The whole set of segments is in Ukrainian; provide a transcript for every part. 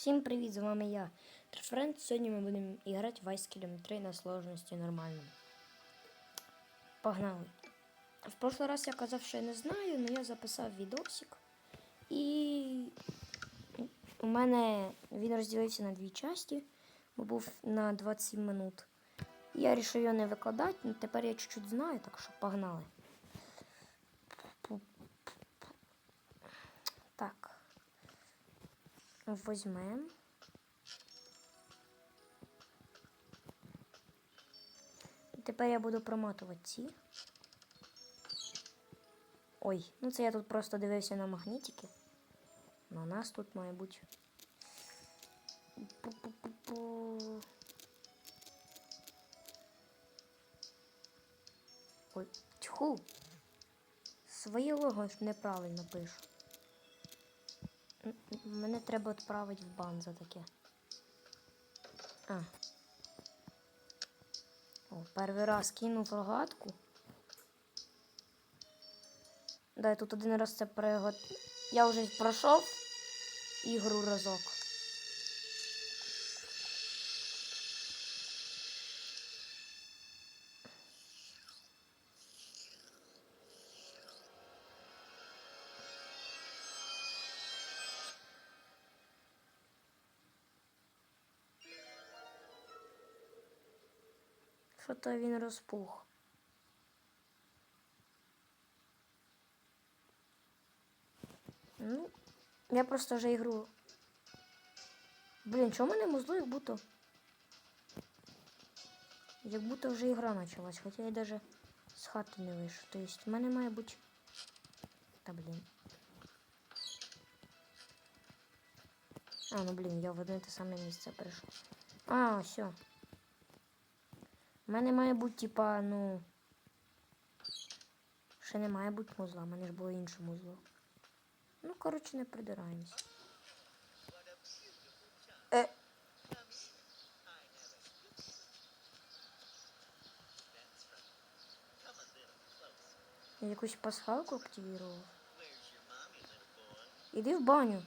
Всім привіт, з вами я, Трефренд. Сьогодні ми будемо грати в Ice Kingdom 3 на сложності нормально. Погнали. В прошлый раз я казав, що я не знаю, але я записав відосик. І у мене він розділився на дві часті, бо був на 27 минут. Я вирішив його не викладати, але тепер я чуть-чуть знаю, так що погнали. Так. Возьмем. Тепер я буду проматувати ці. Ой, ну це я тут просто дивився на магнітики. На нас тут має бути. Ой, тьху. Своє лого неправильно пишу. Мене треба відправити в бан за таке. А. О, перший раз кинув рогатку. Да, я тут один раз це пригод. Я вже пройшов ігру разок. То він розпух. Ну, я просто вже ігру. Блін, чому мене музло як будто. Як будто вже ігра почалась, хоча я даже з хати не вийшов. Тобто в мене має бути. Та блін. А, ну блін, я в одне те саме місце прийшов. А, все. У мене має бути, типа, ну. Ще не має бути музла, в мене ж було інше музло. Ну, коротше, не придираємось. Е. Я якусь пасхалку активував. Іди в баню.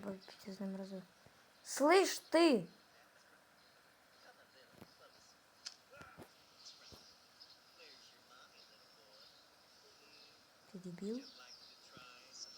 Треба піти з ним разом. Слышь ти! Ти дебіл?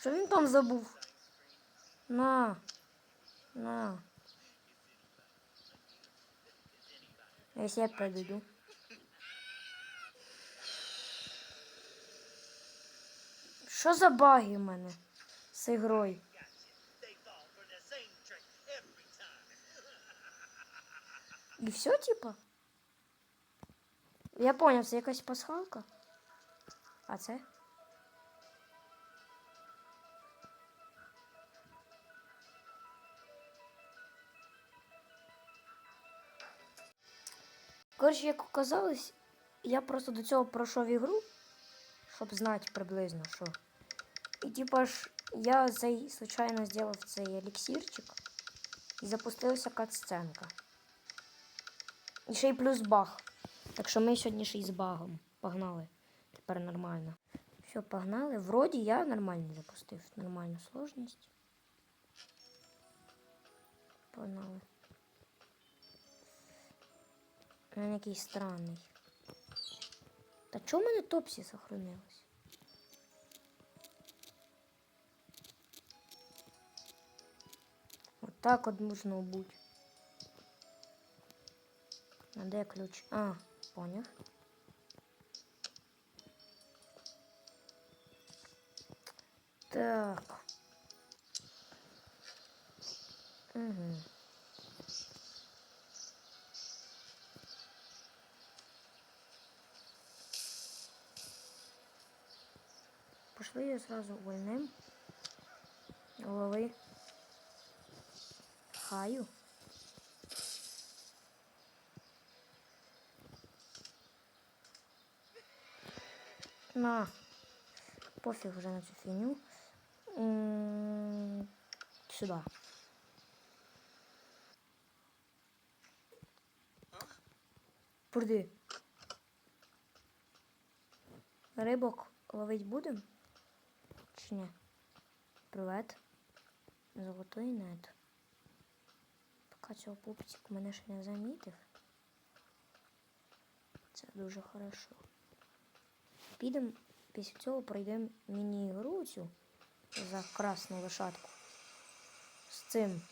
Що там забув? На. На. Якщо я подойду. Що за баги в мене з ігрою? І все, типа? Я поняв, це якась пасхалка. А це? Коротше, як оказалось, я просто до цього пройшов ігру, щоб знати приблизно, що. І типа ж я цей, случайно зробив цей еліксирчик і запустилася кат-сценка. І ще й плюс баг. Так що ми сьогодні ще й з багом. Погнали. Тепер нормально. Все, погнали. Вроді я нормально запустив. Нормальну сложність. Погнали. Він якийсь странний. Та чому в мене топсі сохранилось? Вот так от можна бути. А де ключ? А, поняв. Так. Угу. Пошли ее сразу увольнем. Головы. Хаю. На. Пофіг вже на цю фігню. М, сюди. Пурди. Рибок ловить будем? Чи ні? Привет. Золотий нет. Поки цього пупсик мене ще не замітив. Це дуже хорошо. Підемо після цього пройдемо міні-ігру цю за красну лошадку. З цим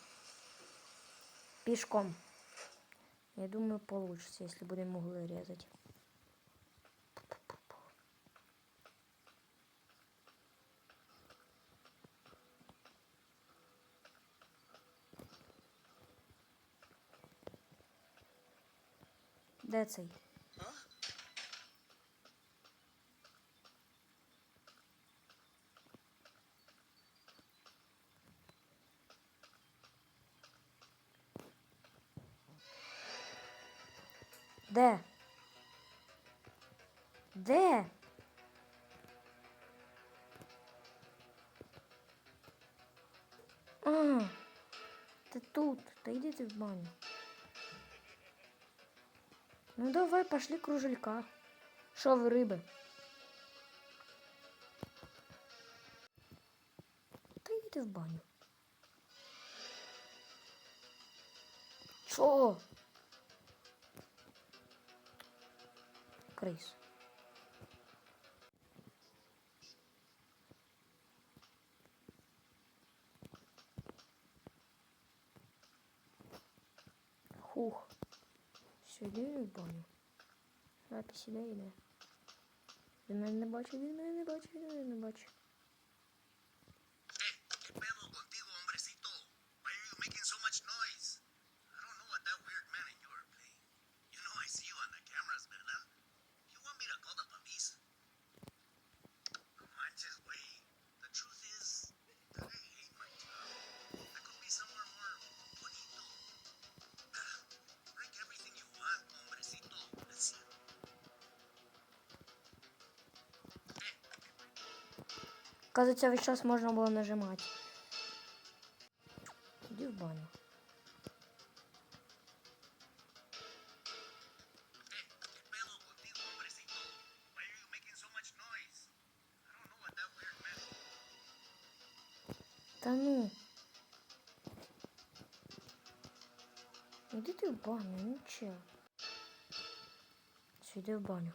пішком. Я думаю, получится, если будем углы резать. Де цей? Тут. Та йди ти в баню. Ну давай, пошли кружелька. Що ви риби? Та йди ти в баню. Чого? Крис. Хух. Сюди в баню. Рапи іде йде. Він мене не бачить, він мене не бачить, він бачить. Кажется, весь час можна було нажимати. Іди в баню. Та ну. Іди ти в баню, ну че? Все, йди в баню.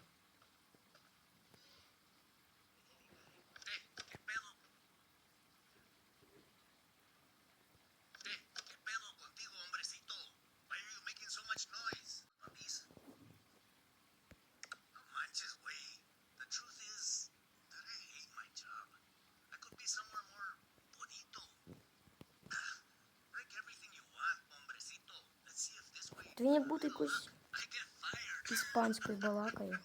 Бути якусь I get іспанською балакою.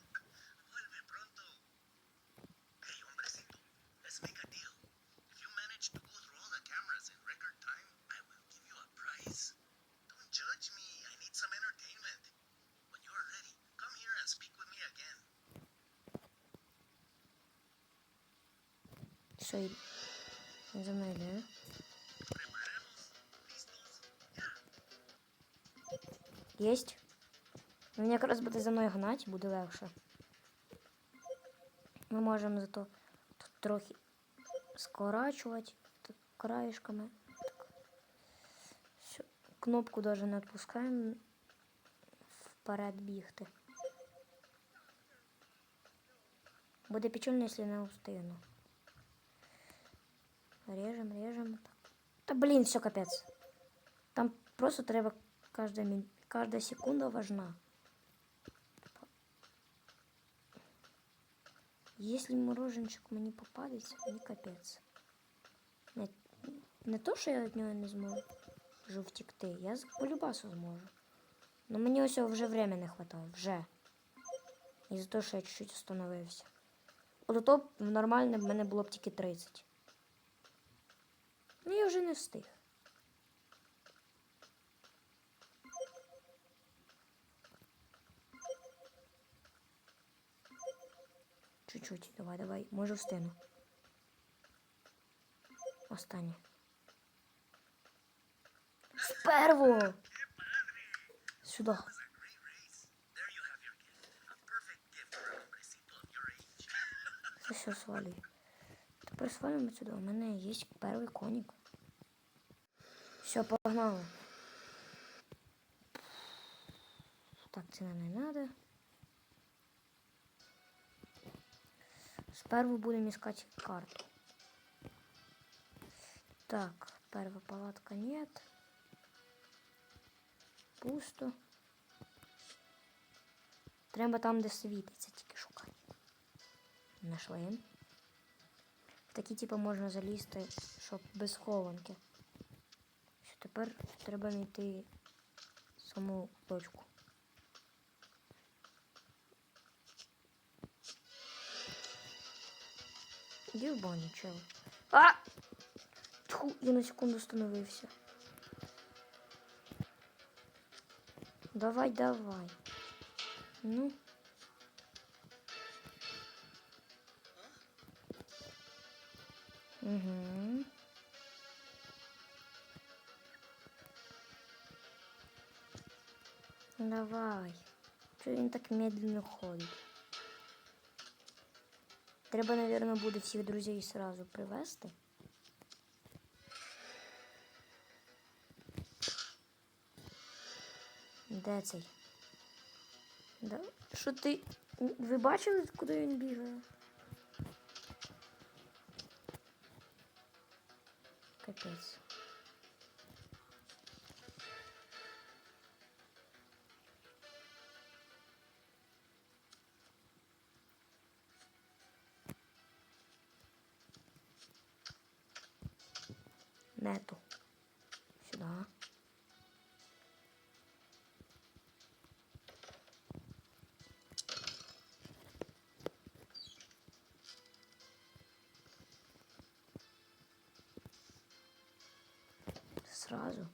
Єсть. Він якраз буде за мною гнати, буде легше. Ми можемо зато тут трохи скорачувати так, краєшками. Так. Всё. Кнопку навіть не відпускаємо вперед бігти. Буде печально, якщо не встигну. Режем, режем. Так. Та блін, все капець. Там просто треба мин... каждая секунда важна. Если мороженчик мені попадеться, мені капець. Не, не то, що я від нього не зможу втікти, я по-любасу зможу. Но мені ось вже время не хватає, вже. І за те, що я чуть-чуть остановився. От то нормально в мене було б тільки 30. Ну я вже не встиг. Чуть-чуть, давай, давай, може встигну. Останнє. Сперво! Сюди. Це все свалюй. Тепер свалюємо сюди. У мене є перший конік. Все, погнали. Так, це не треба. Сперву будемо искать карту. Так, первая палатка нет. Пусто. Треба там, де світиться, тільки шукати. Нашли. Такі, типу, можна залізти, щоб без хованки. Що тепер треба знайти саму точку. В чел. А! Тьху, я на секунду остановився. Давай, давай. Ну. Угу. Давай. Чого він так медленно ходить? Треба, наверное, буде всіх друзей сразу привезти. Де цей? Да? Що ти. Ви бачили, куди він бігає? Капець. Сразу.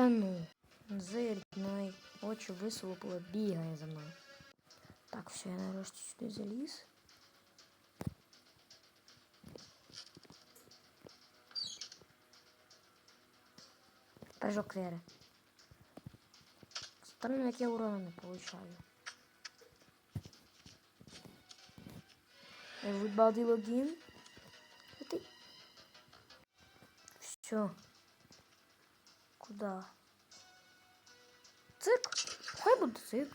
Та ну, зиркнай, очі висолопило, бігає за мною. Так, все, я нарешті сюди заліз. Прыжок веры. Странно, як я урона не получаю. Everybody login. Ты. Все. Куда? Цик. Хай буде цик.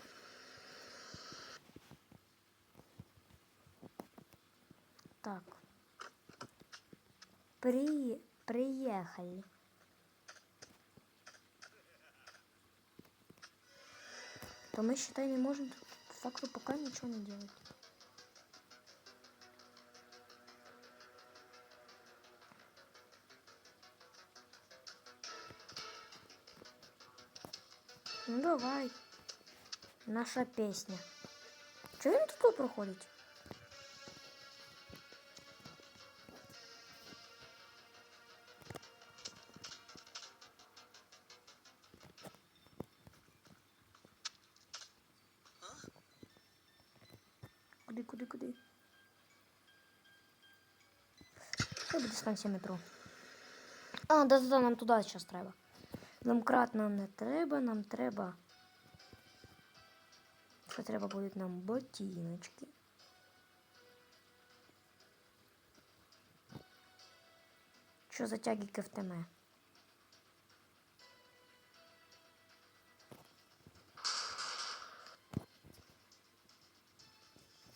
Так. При... Приехали. То мы, считай, не можем по факту пока ничего не делать. Ну давай. Наша песня. Чого він тут проходить? Куди, куди, куди? Це буде станція метро. А, да, да, да, нам туди зараз треба. Домкрат нам не треба, нам треба. Що треба будуть нам ботиночки. Що за тяги КФТМ?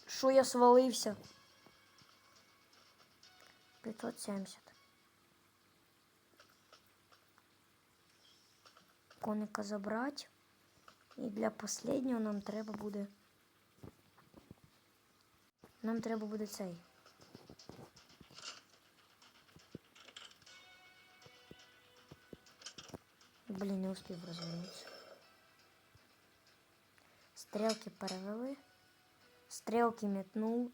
Що я свалився? 570. Коника забрати. І для последнього нам треба буде. Нам треба буде цей. Блін, не успів розвернутися. Стрелки перевели. Стрелки метнул.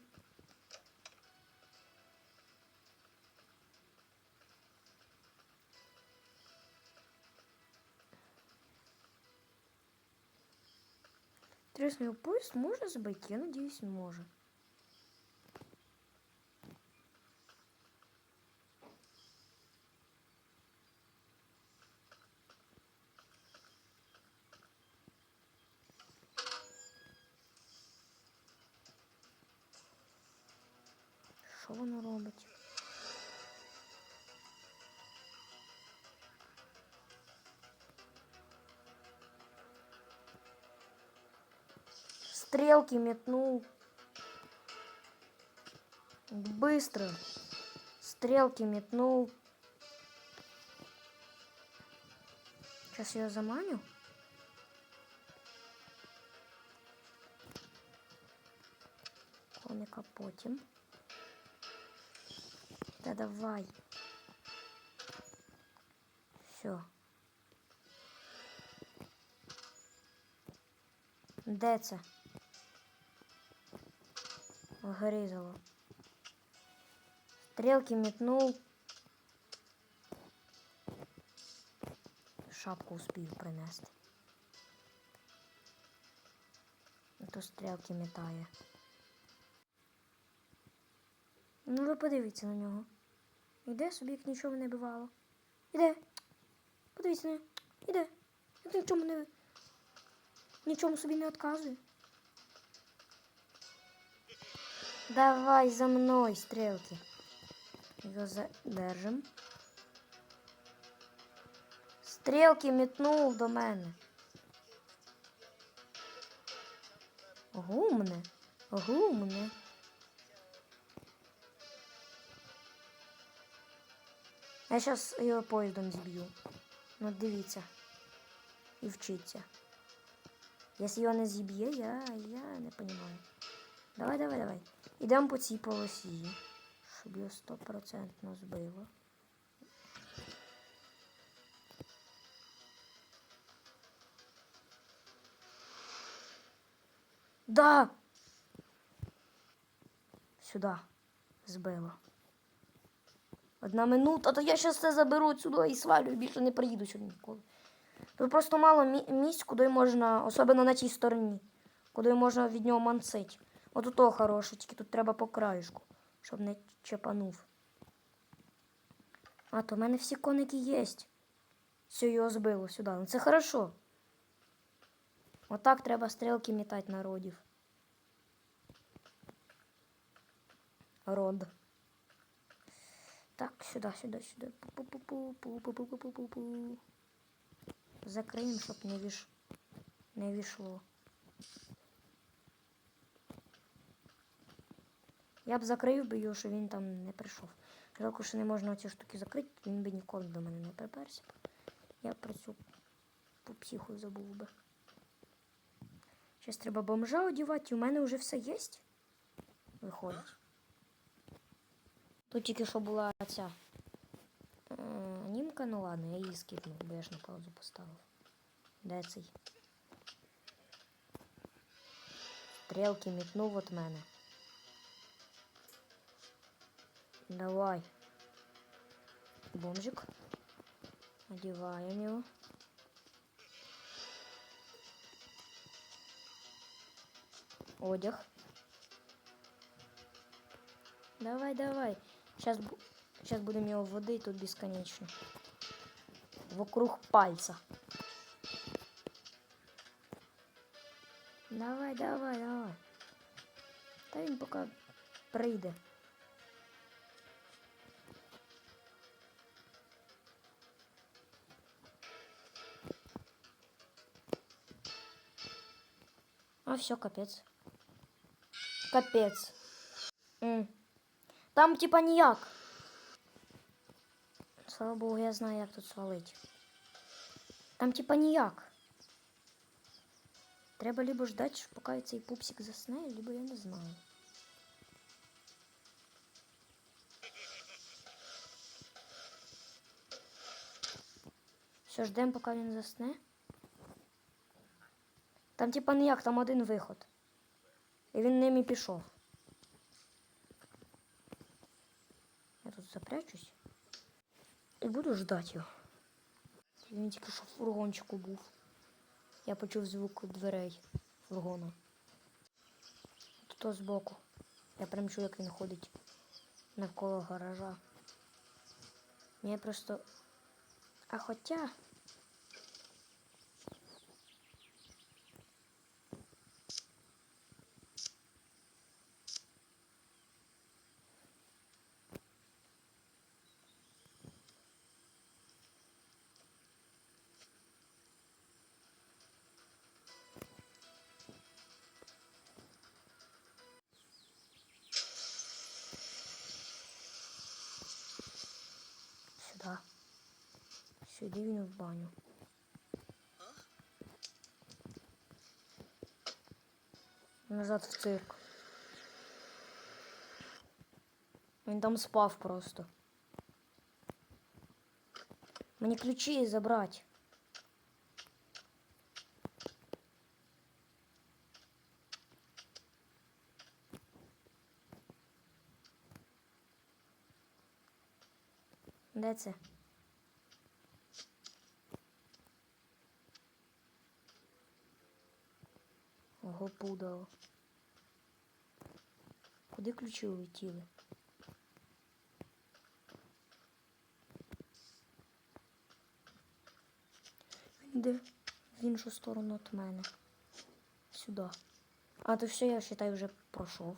Интересно, его поезд можно сбыть? Я надеюсь, может. Що воно робить? Стрелки метнул. Быстро. Стрелки метнул. Сейчас я заманю. Коника потім. Да давай. Все. Де це? Гризало. Стрелки метнул. Шапку успів принести. А то стрелки метає. Ну ви подивіться на нього. Іде собі, як нічого не бувало. Іде. Подивіться на нього. Іде. Як нічому не. Нічому собі не відказує. Давай за мною, стрілки. Його задержим. Стрілки метнув до мене. Гумне. Гумне. Я зараз його поїздом зіб'ю. Ну, дивіться. І вчиться. Якщо його не зіб'є, я, я не розумію. Давай, давай, давай. Ідемо по цій полосі, щоб його стопроцентно збило. Да! Сюда. Збило. Одна минута, то я зараз це заберу сюди і свалю, і більше не приїду сюди ніколи. Тут просто мало місць, куди можна, особливо на тій стороні, куди можна від нього мансити. От ото хороше, тільки тут треба по краєшку, щоб не чепанув. А, то в мене всі коники є. Все, його збило сюди. Ну це хорошо. Отак треба стрілки мітати народів. Род. Так, сюди, сюди, сюди. Закриємо, щоб не віш... не війшло. Я б закрив би його, що він там не прийшов. Жалко, що не можна ці штуки закрити, він би ніколи до мене не приперся. Я про цю по психу забув би. Зараз треба бомжа одівати, у мене вже все є. Виходить. Тут тільки що була ця е, анімка, ну ладно, я її скипнув, бо я ж на паузу поставив. Де цей? Стрілки мітнув от мене. Давай. Бомжик. Одеваем его. Одяг. Давай, давай. Сейчас, сейчас будем его водить тут бесконечно. Вокруг пальца. Давай, давай, давай. Та він поки прийде. Все, капец. Капец. Там типа ніяк. Слава Богу, я знаю, як тут свалить. Там типа ніяк. Треба либо ждати, поки цей пупсик засне, либо я не знаю. Все, ждемо, поки він засне. Там типа ніяк, там один виход. І він ним і пішов. Я тут запрячусь. І буду ждати його. Він тільки що в фургончику був. Я почув звук дверей фургона. Тут збоку. Я прям чую, як він ходить навколо гаража. Мені просто. А хоча. Сюди він в баню. Назад в цирк. Він там спав просто. Мені ключі забрати. Де це? Пудало. Куди ключі улетіли? Він йде в іншу сторону від мене. Сюди. А, то все, я вважаю, вже пройшов.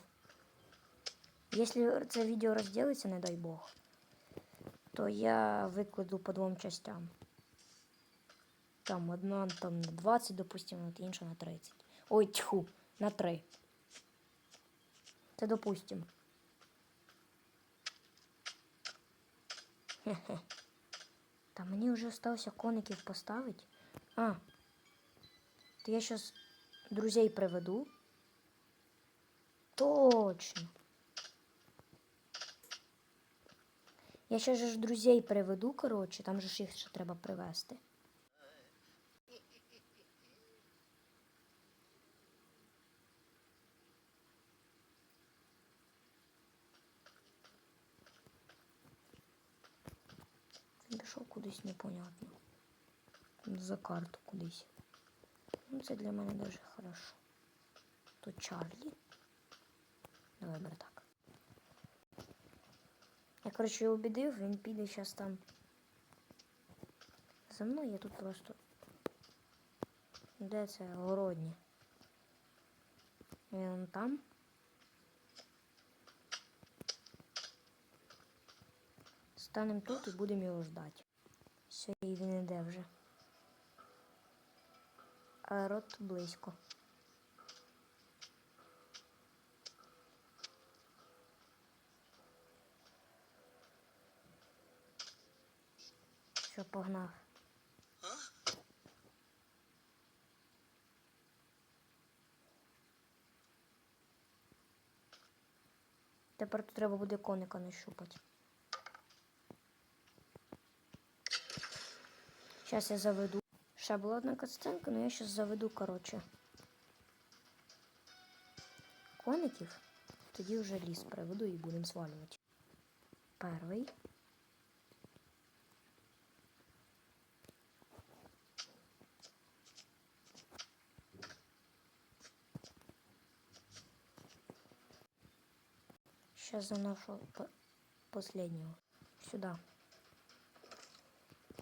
Якщо це відео розділиться, не дай Бог, то я викладу по двом частям. Там одна там на 20, допустимо, інша на 30. Ой, тьху, на 3. Це допустимо. Та мені вже залишилося коників поставити. А. То я зараз друзей приведу. Точно. Я ще ж друзей приведу, коротше, там же ж їх ще треба привезти. Він пішов кудись непонятно. За карту кудись. Ну, це для мене дуже хорошо. Тут Чарлі. Давай, братак. Я, коротше, його обідив, він піде зараз там. За мною я тут просто. Де це городні? Він там. Станемо тут і будемо його ждати. Все, і він іде вже. А рот близько. Все, погнав. Тепер тут треба буде коника нащупати. Сейчас я заведу. Ще була одна кацтенка, але я сейчас заведу, коротше. Коників. Тоді вже ліс приведу і будемо свалювати. Перший. Сейчас заношу по- последнего. Сюда.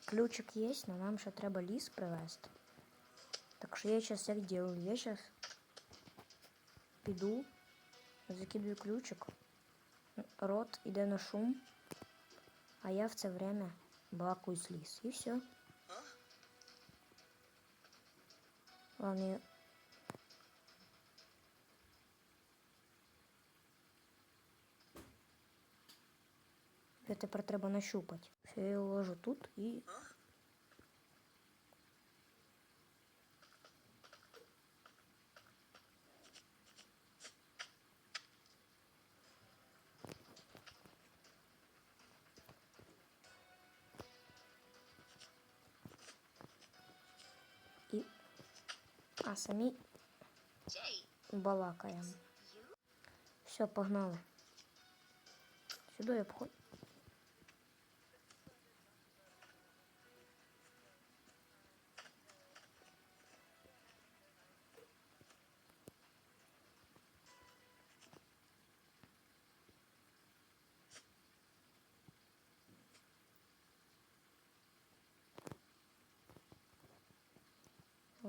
Ключик есть, но нам ще треба ліс привезти. Так що я зараз як делаю? Я зараз піду, закидую ключик, рот іде на шум, а я в це время балакаюсь ліс. І все. Ладно, я... тепер треба нащупати. Все, я його ложу тут і. І... А самі балакаємо. Все, погнали. Сюди обходь.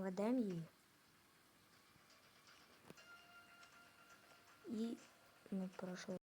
Ведемо її. І ми пройшли